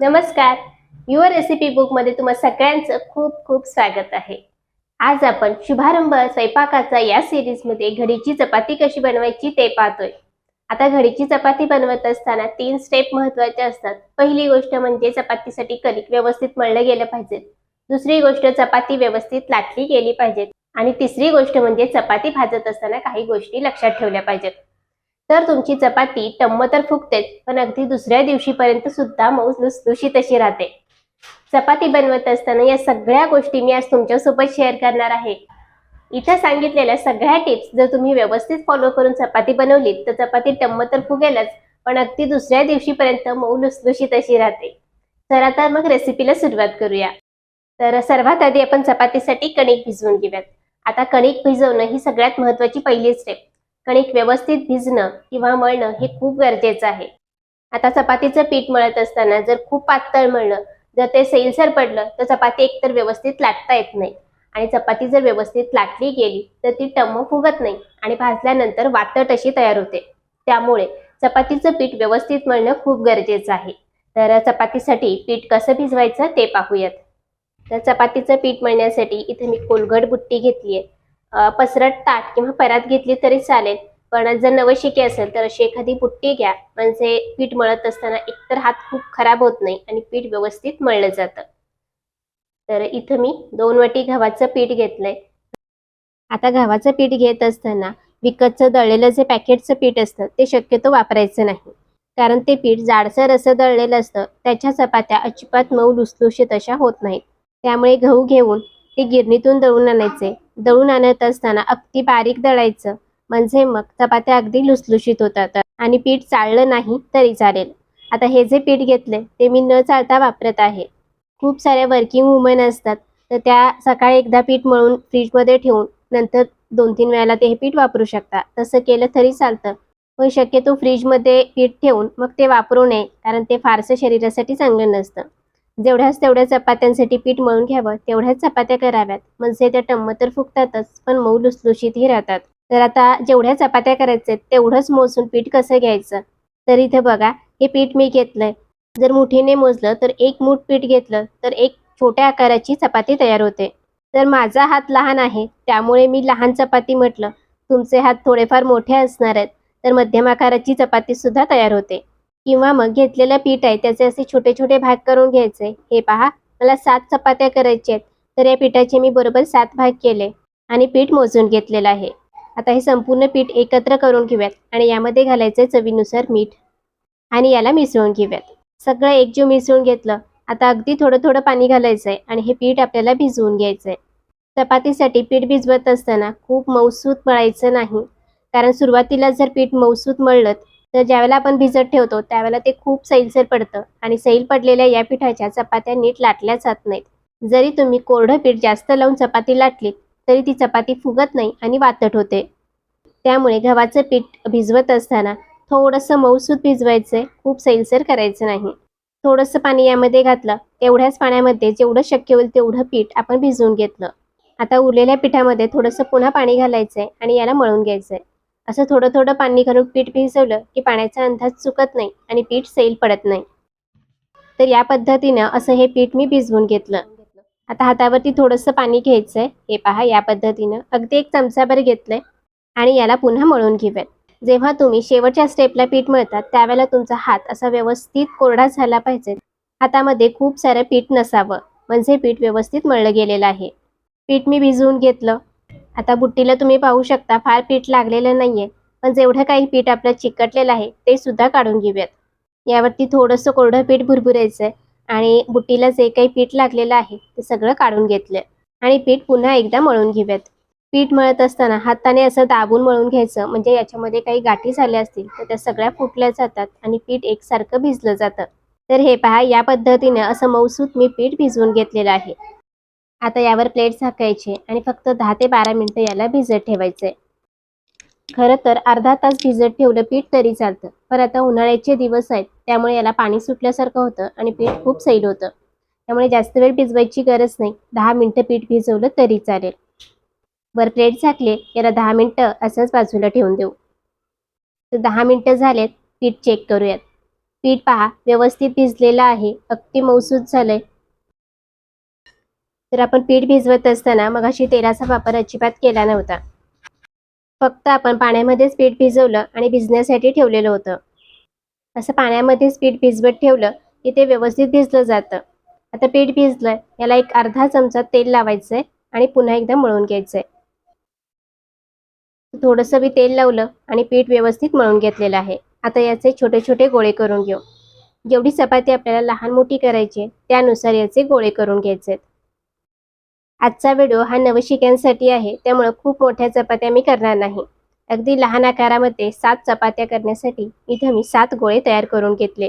नमस्कार. Your recipe बुकमध्ये तुम्हा सगळ्यांचं खूप खूप स्वागत आहे. आज आपण शुभारंभ स्वयंपाकाचा या सिरीजमध्ये घडीची चपाती कशी बनवायची ते पाहतोय. आता घडीची चपाती बनवत असताना तीन स्टेप महत्त्वाचे असतात. पहिली गोष्ट म्हणजे चपातीसाठी कणिक व्यवस्थित मळलं गेलं पाहिजे. दुसरी गोष्ट चपाती व्यवस्थित लाटली गेली पाहिजेत आणि तिसरी गोष्ट म्हणजे चपाती भाजत असताना काही गोष्टी लक्षात ठेवल्या पाहिजेत. तर तुमची चपाती टम्म तर फुगतेच पण अगदी दुसऱ्या दिवशीपर्यंत सुद्धा मऊ लुसलुशी तशी राहते. चपाती बनवत असताना या सगळ्या गोष्टी मी आज तुमच्यासोबत शेअर करणार आहे. इथं सांगितलेल्या सगळ्या टिप्स जर तुम्ही व्यवस्थित फॉलो करून चपाती बनवली तर चपाती टम्म तर फुगेलच पण अगदी दुसऱ्या दिवशीपर्यंत मऊ लुसलुशीत अशी राहते. तर आता मग रेसिपीला सुरुवात करूया. तर सर्वात आधी आपण चपातीसाठी कणिक भिजवून घेऊयात. आता कणिक भिजवणं ही सगळ्यात महत्वाची पहिली स्टेप कणिक व्यवस्थित भिजणं किंवा मळणं हे खूप गरजेचं आहे. आता चपातीचं पीठ मळत असताना जर खूप पातळ मळलं जर ते सैलसर पडलं तर चपाती एकतर व्यवस्थित लाटता येत नाही. आणि चपाती जर व्यवस्थित लाटली गेली तर ती टम्म फुगत नाही आणि भाजल्यानंतर वातट अशी तयार होते. त्यामुळे चपातीचं पीठ व्यवस्थित मळणं खूप गरजेचं आहे. तर चपातीसाठी पीठ कसं भिजवायचं ते पाहूयात. तर चपातीचं पीठ मळण्यासाठी इथे मी कोलगट बुट्टी घेतली आहे पसरट ताट किंवा परात घेतली तरी चालेल. पण जर नवशिके असेल तर अशी एखादी बुट्टी घ्या. म्हणजे पीठ मळत असताना एकतर हात खूप खराब होत नाही आणि पीठ व्यवस्थित मळलं जातं. तर इथं मी दोन वाटी गव्हाचं पीठ घेतलंय. आता गव्हाचं पीठ घेत असताना विकतचं दळलेलं जे पॅकेटचं पीठ असतं ते शक्यतो वापरायचं नाही. कारण ते पीठ जाडसर असं दळलेलं असतं त्याच्या चपात्या अजिबात मऊ लुसलुशीत अशा होत नाहीत. त्यामुळे गहू घेऊन ते गिरणीतून दळून आणायचे. दळून आणत असताना अगदी बारीक दळायचं. म्हणजे मग चपात्या अगदी लुसलुशीत होतात आणि पीठ चाळलं नाही तरी चालेल. आता हे जे पीठ घेतले ते मी न चालता वापरत आहे. खूप साऱ्या वर्किंग वुमन असतात. तर त्या सकाळी एकदा पीठ मळून फ्रीजमध्ये ठेवून नंतर दोन तीन वेळेला ते हे पीठ वापरू शकता. तसं केलं तरी चालतं. पण शक्यतो फ्रीजमध्ये पीठ ठेवून मग ते वापरू नये कारण ते फारसं शरीरासाठी चांगलं नसतं. जेवढ्याच तेवढ्या चपात्यांसाठी पीठ मळून घ्यावं तेवढ्याच चपात्या कराव्यात. म्हणजे त्या टम्म तर फुगतातच पण मऊ लुसलुशीतही राहतात. तर आता जेवढ्या चपात्या करायच्या तेवढंच मोजून पीठ कसं घ्यायचं? तर इथे बघा हे पीठ मी घेतलंय. जर मुठीने मोजलं तर एक मूठ पीठ घेतलं तर एक छोट्या आकाराची चपाती तयार होते. तर माझा हात लहान आहे त्यामुळे मी लहान चपाती म्हटलं. तुमचे हात थोडेफार मोठे असणार आहेत तर मध्यम आकाराची चपाती सुद्धा तयार होते. किंवा मग घेतलेलं पीठ आहे त्याचे असे छोटे छोटे भाग करून घ्यायचे. हे पहा मला सात चपात्या करायच्या आहेत. तर या पिठाचे मी बरोबर सात भाग केले आणि पीठ मोजून घेतलेलं आहे. आता हे संपूर्ण पीठ एकत्र करून घेऊयात आणि यामध्ये घालायचे चवीनुसार मीठ आणि याला मिसळून घेऊयात. सगळं एकजीव मिसळून घेतलं आता अगदी थोडं थोडं पाणी घालायचं आहे आणि हे पीठ आपल्याला भिजवून घ्यायचं आहे चपातीसाठी पीठ भिजवत असताना खूप मऊसूत मळायचं नाही. कारण सुरुवातीला जर पीठ मऊसूत मळलं तर ज्यावेळेला आपण भिजत ठेवतो त्यावेळेला ते खूप सैलसर पडतं आणि सैल पडलेल्या या पिठाच्या चपात्या नीट लाटल्या जात नाहीत. जरी तुम्ही कोरडं पीठ जास्त लावून चपाती लाटलीत तरी ती चपाती फुगत नाही आणि वातट होते. त्यामुळे गव्हाचं पीठ भिजवत असताना थोडंसं मऊसूत भिजवायचं खूप सैलसर करायचं नाही. थोडंसं पाणी यामध्ये घातलं तेवढ्याच पाण्यामध्ये जेवढं शक्य होईल तेवढं पीठ आपण भिजवून घेतलं. आता उरलेल्या पिठामध्ये थोडंसं पुन्हा पाणी घालायचं आहे आणि याला मळून घ्यायचं आहे असं थोडं थोडं पाणी घालून पीठ भिजवलं की पाण्याचा अंदाज चुकत नाही आणि पीठ सैल पडत नाही. तर या पद्धतीनं असं हे पीठ मी भिजवून घेतलं. आता हातावरती थोडंसं पाणी घ्यायचंय. हे पहा या पद्धतीनं अगदी एक चमचाभर घेतलंय आणि याला पुन्हा मळून घेऊयात. जेव्हा तुम्ही शेवटच्या स्टेपला पीठ मळतात त्यावेळेला तुमचा हात असा व्यवस्थित कोरडा झाला पाहिजे. हातामध्ये खूप सारं पीठ नसावं. म्हणजे पीठ व्यवस्थित मळलं गेलेलं आहे. पीठ मी भिजवून घेतलं. आता बुट्टीला तुम्ही पाहू शकता फार पीठ लागलेलं नाहीये पण जेवढं काही पीठ आपलं चिकटलेलं आहे ते सुद्धा काढून घेऊयात. यावरती थोडंसं कोरडं पीठ भुरभुरायचं आणि बुट्टीला जे काही पीठ लागलेलं आहे ते सगळं काढून घेतलं आणि पीठ पुन्हा एकदा मळून घेऊयात. पीठ मळत असताना हाताने असं दाबून मळून घ्यायचं म्हणजे याच्यामध्ये काही गाठी झाल्या असतील तर त्या सगळ्या फुटल्या जातात आणि पीठ एकसारखं भिजलं जातं. तर हे पहा या पद्धतीने असं मौसूत मी पीठ भिजवून घेतलेलं आहे. आता यावर प्लेट झाकायची आणि फक्त दहा ते बारा मिनटं याला भिजत ठेवायचंय खरं तर अर्धा तास भिजत ठेवलं पीठ तरी चालतं पण आता उन्हाळ्याचे दिवस आहेत त्यामुळे याला पाणी सुटल्यासारखं होतं आणि पीठ खूप सैल होतं. त्यामुळे जास्त वेळ भिजवायची गरज नाही दहा मिनटं पीठ भिजवलं तरी चालेल. वर प्लेट झाकले याला दहा मिनटं असंच बाजूला ठेवून देऊ. तर दहा मिनटं झालेत पीठ चेक करूयात. पीठ पहा व्यवस्थित भिजलेलं आहे अगदी मौसूद झालंय. तर आपण पीठ भिजवत असताना मग अशी तेलाचा वापर अजिबात केला नव्हता. फक्त आपण पाण्यामध्येच पीठ भिजवलं आणि भिजण्यासाठी ठेवलेलं होतं. असं पाण्यामध्येच पीठ भिजवत ठेवलं की ते व्यवस्थित भिजलं जातं. आता पीठ भिजलं याला एक अर्धा चमचा तेल लावायचंय आणि पुन्हा एकदा मळून घ्यायचंय. थोडंसं मी तेल लावलं आणि पीठ व्यवस्थित मळून घेतलेलं आहे. आता याचे छोटे छोटे गोळे करून घेऊ. जेवढी चपाती आपल्याला लहान मोठी करायची त्यानुसार याचे गोळे करून घ्यायचे आजचा व्हिडिओ हा नवशिक्यांसाठी आहे त्यामुळे खूप मोठ्या चपात्या मी करणार नाही. अगदी लहान आकारामध्ये सात चपात्या करण्यासाठी इथं मी सात गोळे तयार करून घेतले.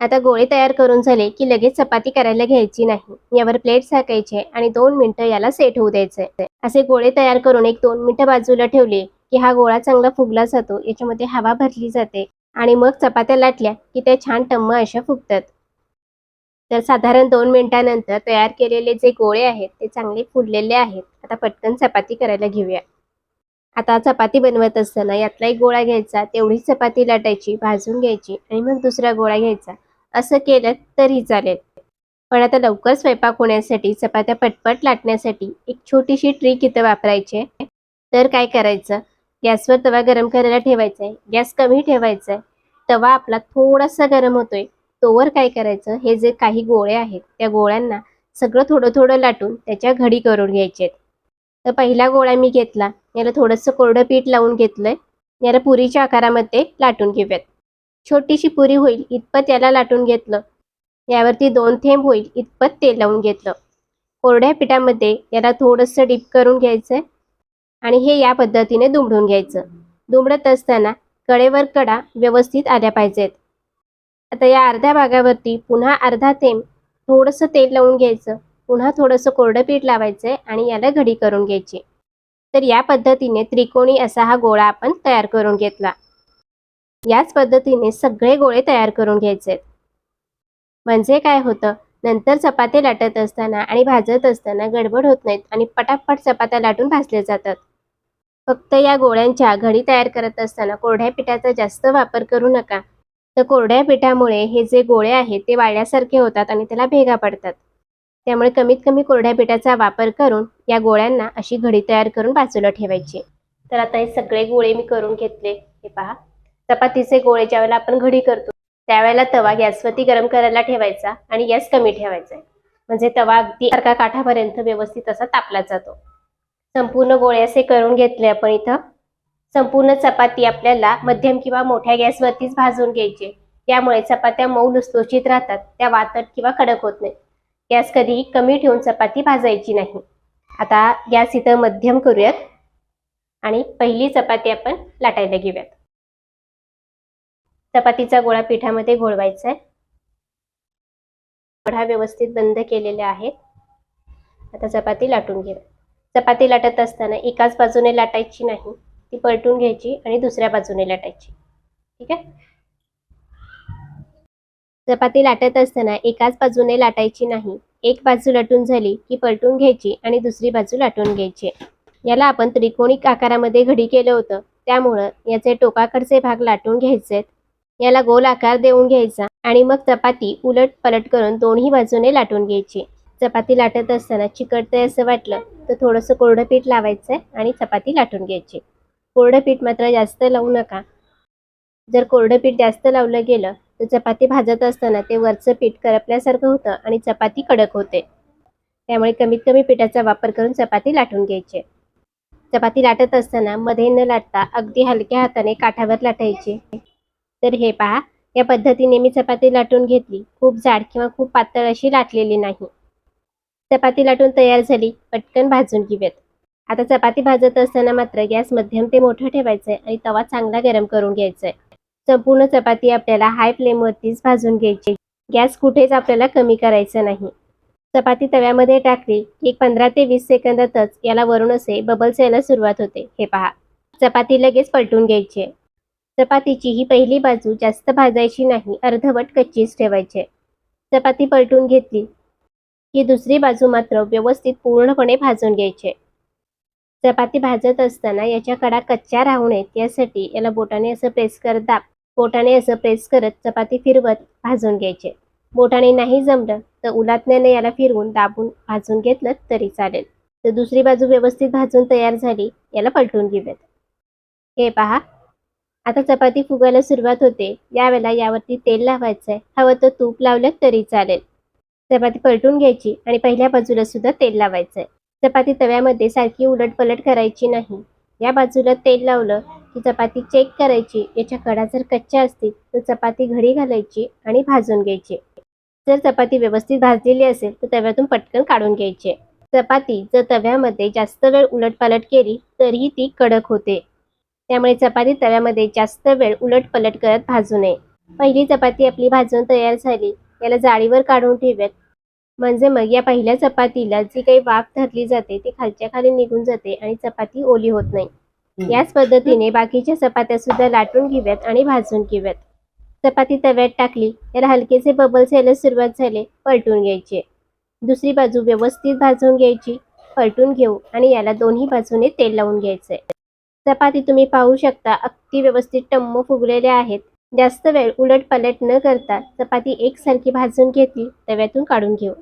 आता गोळे तयार करून झाले की लगेच चपाती करायला घ्यायची नाही. यावर प्लेट झाकायचे आणि दोन मिनिटं याला सेट होऊ द्यायचे असे गोळे तयार करून एक दोन मिनिटं बाजूला ठेवले की हा गोळा चांगला फुगला जातो याच्यामध्ये हवा भरली जाते आणि मग चपात्या लाटल्या की त्या छान टम्म अशा फुगतात. तर साधारण दोन मिनिटानंतर तयार केलेले जे गोळे आहेत ते चांगले फुललेले आहेत. आता पटकन चपाती करायला घेऊया. आता चपाती बनवत असताना यातला एक गोळा घ्यायचा तेवढीच चपाती लाटायची भाजून घ्यायची आणि मग दुसरा गोळा घ्यायचा. असं केलं तरी चालेल. पण आता लवकर स्वयंपाक होण्यासाठी चपात्या पटपट लाटण्यासाठी एक छोटीशी ट्रिक इथं वापरायची आहे. तर काय करायचं? गॅसवर तवा गरम करायला ठेवायचा आहे. गॅस कमी ठेवायचा आहे. तवा आपला थोडासा गरम होतोय. तोवर काय करायचं? हे जे काही गोळे आहेत त्या गोळ्यांना सगळं थोडं थोडं लाटून त्याच्या घडी करून घ्यायचे तर पहिला गोळा मी घेतला. याला थोडंसं कोरडं पीठ लावून घेतलंय. याला पुरीच्या आकारामध्ये लाटून घेऊयात. छोटीशी पुरी होईल इतपत याला लाटून घेतलं. यावरती दोन थेंब होईल इतपत तेल लावून घेतलं. कोरड्या पिठामध्ये याला थोडंसं डीप करून घ्यायचंय आणि हे या पद्धतीने दुमडून घ्यायचं. दुमडत असताना कडेवर कडा व्यवस्थित आल्या पाहिजेत. आता या अर्ध्या भागावरती पुन्हा अर्धा थेंब थोडंसं तेल लावून घ्यायचं. पुन्हा थोडंसं कोरडं पीठ लावायचंय आणि याला घडी करून घ्यायची. तर या पद्धतीने त्रिकोणी असा हा गोळा आपण तयार करून घेतला. याच पद्धतीने सगळे गोळे तयार करून घ्यायचे म्हणजे काय होतं? नंतर चपाती लाटत असताना आणि भाजत असताना गडबड होत नाहीत आणि पटापट चपात्या लाटून भाजल्या जातात. फक्त या गोळ्यांच्या घडी तयार करत असताना कोरड्या पिठाचा जास्त वापर करू नका. तर कोरड्या पिठामुळे हे जे गोळे आहेत ते वाळल्यासारखे होतात आणि त्याला भेगा पडतात. त्यामुळे कमीत कमी कोरड्या पिठाचा वापर करून या गोळ्यांना अशी घडी तयार करून बाजूला ठेवायची. तर आता हे सगळे गोळे मी करून घेतले. हे पहा. चपातीचे गोळे ज्यावेळेला आपण घडी करतो त्यावेळेला तवा गॅसवरती गरम करायला ठेवायचा आणि गॅस कमी ठेवायचा म्हणजे तवा अगदी अर्का काठापर्यंत व्यवस्थित असा तापला जातो. संपूर्ण गोळे असे करून घेतले आपण इथं. संपूर्ण चपाती आपल्याला मध्यम किंवा मोठ्या गॅसवरतीच भाजून घ्यायची. त्यामुळे चपात्या मऊ लुसलुशीत राहतात त्या वातट किंवा कडक होत नाही गॅस कधी कमी ठेवून चपाती भाजायची नाही. आता गॅस इथं मध्यम करूयात आणि पहिली चपाती आपण लाटायला घेऊयात. चपातीचा गोळा पिठामध्ये घोळवायचा आहे गोळा व्यवस्थित बंद केलेले आहेत. आता चपाती लाटून घेऊया चपाती लाटत असताना एकाच बाजूने लाटायची नाही. ती पलटून घ्यायची आणि दुसऱ्या बाजूने लाटायची. ठीक आहे? चपाती लाटत असताना एकाच बाजूने लाटायची नाही. एक बाजू लाटून झाली की पलटून घ्यायची आणि दुसरी बाजू लाटून घ्यायची. याला आपण त्रिकोणी आकारामध्ये घडी केलं होतं. त्यामुळं याचे टोकाकडचे भाग लाटून घ्यायचेत याला गोल आकार देऊन घ्यायचा आणि मग चपाती उलट पलट करून दोन्ही बाजूने लाटून घ्यायची. चपाती लाटत असताना चिकटतंय असं वाटलं तर थोडंसं कोरडं पीठ लावायचं आणि चपाती लाटून घ्यायची. कोरडं पीठ मात्र जास्त लावू नका. जर कोरडं पीठ जास्त लावलं गेलं तर चपाती भाजत असताना ते वरचं पीठ करपल्यासारखं होतं आणि चपाती कडक होते. त्यामुळे कमीत कमी पिठाचा वापर करून चपाती लाटून घ्यायची. चपाती लाटत असताना मध्ये न लाटता अगदी हलक्या हाताने काठावर लाटायची. तर हे पहा या पद्धतीने मी चपाती लाटून घेतली. खूप जाड किंवा खूप पातळ अशी लाटलेली नाही. चपाती लाटून तयार झाली. पटकन भाजून घेऊयात. आता चपाती भाजत असताना मात्र गॅस मध्यम ते मोठं ठेवायचंय आणि तवा चांगला गरम करून घ्यायचाय. संपूर्ण चपाती आपल्याला हाय फ्लेमवरतीच भाजून घ्यायची. गॅस कुठेच आपल्याला कमी करायचं नाही. चपाती तव्यामध्ये टाकली की एक पंधरा ते वीस सेकंदातच याला वरून असे बबल्स यायला सुरुवात होते. हे पहा. चपाती लगेच पलटून घ्यायची. चपातीची ही पहिली बाजू जास्त भाजायची नाही अर्धवट कच्चीच ठेवायची. चपाती पलटून घेतली की दुसरी बाजू मात्र व्यवस्थित पूर्णपणे भाजून घ्यायची. चपाती भाजत असताना याच्या कडा कच्च्या राहू नयेत. यासाठी याला बोटाने असं प्रेस करत दाब. बोटाने असं प्रेस करत चपाती फिरवत भाजून घ्यायचे. बोटाने नाही जमलं तर उलातण्याने याला फिरवून दाबून भाजून घेतलं तरी चालेल. तर दुसरी बाजू व्यवस्थित भाजून तयार झाली. याला पलटून घेऊयात. हे पहा. आता चपाती फुगायला सुरुवात होते. यावेळेला यावरती तेल लावायचं आहे हवं तर तूप लावलं तरी चालेल. चपाती पलटून घ्यायची आणि पहिल्या बाजूला सुद्धा तेल लावायचं आहे चपाती तव्यामध्ये सारखी उलट पलट करायची नाही. या बाजूला तेल लावलं की चपाती चेक करायची. याच्या कडा जर कच्च्या असतील तर चपाती घडी घालायची आणि भाजून घ्यायची. जर चपाती व्यवस्थित भाजलेली असेल तर तव्यातून पटकन काढून घ्यायची. चपाती जर तव्यामध्ये जास्त वेळ उलटपालट केली तरीही ती कडक होते. त्यामुळे चपाती तव्यामध्ये जास्त वेळ उलटपलट करत भाजू नये. पहिली चपाती आपली भाजून तयार झाली. याला जाळीवर काढून ठेवूयात. म्हणजे मग या पहिल्या चपातीला जी काही वाफ धरली जाते ती खालच्या खाली निघून जाते आणि चपाती ओली होत नाही. याच पद्धतीने बाकीच्या चपात्या सुद्धा लाटून घेऊयात आणि भाजून घेऊयात. चपाती तव्यात टाकली याला हलकेसे बबल्स यायला सुरुवात झाले पलटून घ्यायचे. दुसरी बाजू व्यवस्थित भाजून घ्यायची पलटून घेऊ आणि याला दोन्ही बाजूने तेल लावून घ्यायचंय. चपाती तुम्ही पाहू शकता अगदी व्यवस्थित टम्म फुगलेल्या आहेत. जास्त वेळ उलट पलट न करता चपाती एकसारखी भाजून घेतली तव्यातून काढून घेऊ.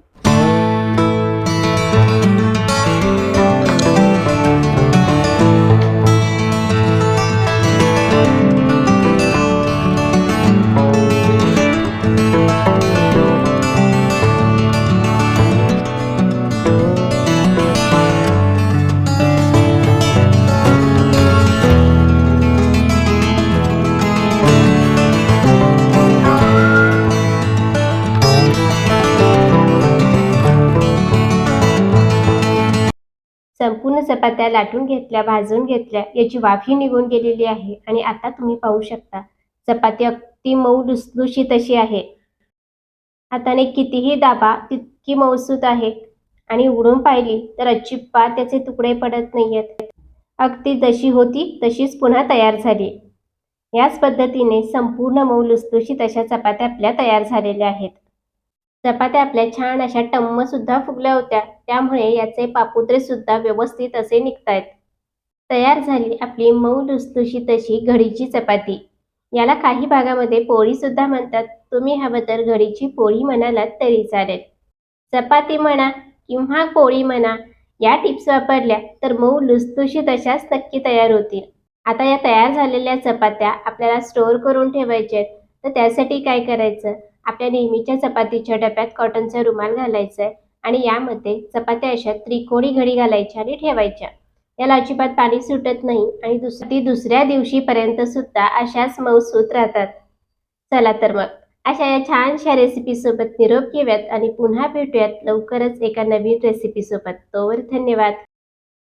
चपात्या लाटून घेतल्या भाजून घेतल्या याची वाफी निघून गेलेली आहे. आणि आता तुम्ही पाहू शकता चपाती अगदी मऊ लुसलुशीत अशी आहे. हाताने कितीही दाबा तितकी मऊसूत आहे. आणि उघडून पाहिली तर अजिबात त्याचे तुकडे पडत नाहीयेत. अगदी जशी होती तशीच पुन्हा तयार झाली. याच पद्धतीने संपूर्ण मऊ लुसलुशीत अशा चपात्या आपल्या तयार झालेल्या आहेत. चपात्या आपल्या छान अशा टम्म सुद्धा फुगल्या होत्या. त्यामुळे याचे पापुत्रे सुद्धा व्यवस्थित असे निघतायत. तयार झाली आपली मऊ लुसलुशी तशी घडीची चपाती. याला काही भागामध्ये पोळी सुद्धा म्हणतात. तुम्ही हवं तर घडीची पोळी म्हणालात तरी चालेल. चपाती म्हणा किंवा पोळी म्हणा या टिप्स वापरल्या तर मऊ लुसलुशीत अशाच नक्की तयार होतील. आता या तयार झालेल्या चपात्या आपल्याला स्टोअर करून ठेवायच्या आहेत. तर त्यासाठी काय करायचं? आपल्या नेहमीच्या चपातीच्या डब्यात कॉटनचा रुमाल घालायचा आहे आणि यामध्ये चपात्या अशा त्रिकोणी घडी घालायच्या आणि ठेवायच्या. याला अजिबात पाणी सुटत नाही आणि दुस ती दुसऱ्या दिवशीपर्यंत सुद्धा अशाच मऊसूत राहतात. चला तर मग अशा या छानशा रेसिपीसोबत निरोप घेऊयात आणि पुन्हा भेटूयात लवकरच एका नवीन रेसिपीसोबत तोवर धन्यवाद.